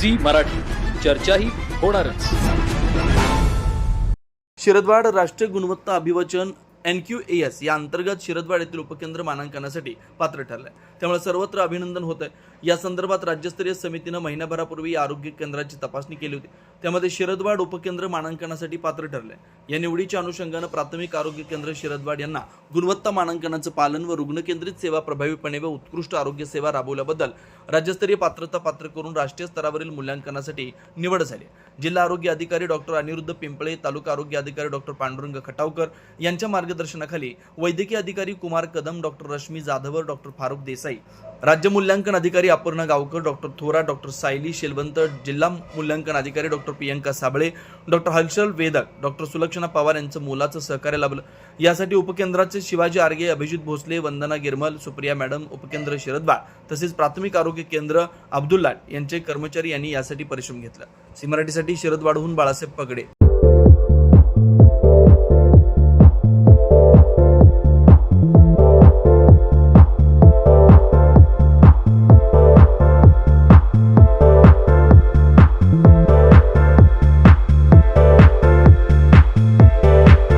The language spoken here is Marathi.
झी मराठी. चर्चाही होणारच. शिरदवाड राष्ट्रीय गुणवत्ता अभिवचन एन क्यू एस या अंतर्गत शिरदवाड येथील उपकेंद्र मानांकनासाठी पात्र ठरलंय. त्यामुळे सर्वत्र अभिनंदन होत आहे या संदर्भात राज्यस्तरीय समितीनं महिन्याभरापूर्वी या आरोग्य केंद्राची तपासणी केली होती. त्यामध्ये शिरदवाड उपकेंद्र मानांकनासाठी पात्र ठरलंय या निवडीच्या अनुषंगानं प्राथमिक आरोग्य केंद्र शिरदवाड यांना गुणवत्ता मानांकनाचं पालन व रुग्णकेंद्रित सेवा प्रभावीपणे व उत्कृष्ट आरोग्य सेवा राबवल्याबद्दल राज्यस्तरीय पात्रता पात्र करून राष्ट्रीय स्तरावरील मूल्यांकनासाठी निवड झाली. जिल्हा आरोग्य अधिकारी डॉक्टर अनिरुद्ध पिंपळे तालुका आरोग्य अधिकारी डॉक्टर पांडुरंग खटावकर यांच्या मार्गदर्शनाखाली वैद्यकीय अधिकारी कुमार कदम डॉक्टर रश्मी जाधवर डॉक्टर फारुख देसाई राज्य मूल्यांकन अधिकारी अपर्णा गावकर डॉक्टर थोरा डॉक्टर सायली शेलवंत जिल्हा मूल्यांकन अधिकारी doctor Priyanka Sable doctor Harshal Vedak doctor Sulakshana Pawar यांचं मोलाचं सहकार्य लाभलं. यासाठी उपकेंद्राचे शिवाजी आर्गे अभिजित भोसले वंदना गिरमल सुप्रिया मॅडम उपकेंद्र शिरदवाड तसेच प्राथमिक आरोग्य केंद्र अब्दुल्लाट यांचे कर्मचारी यांनी यासाठी परिश्रम घेतला. सी मराठीसाठी शिरदवाडहून बाळासाहेब पगडे.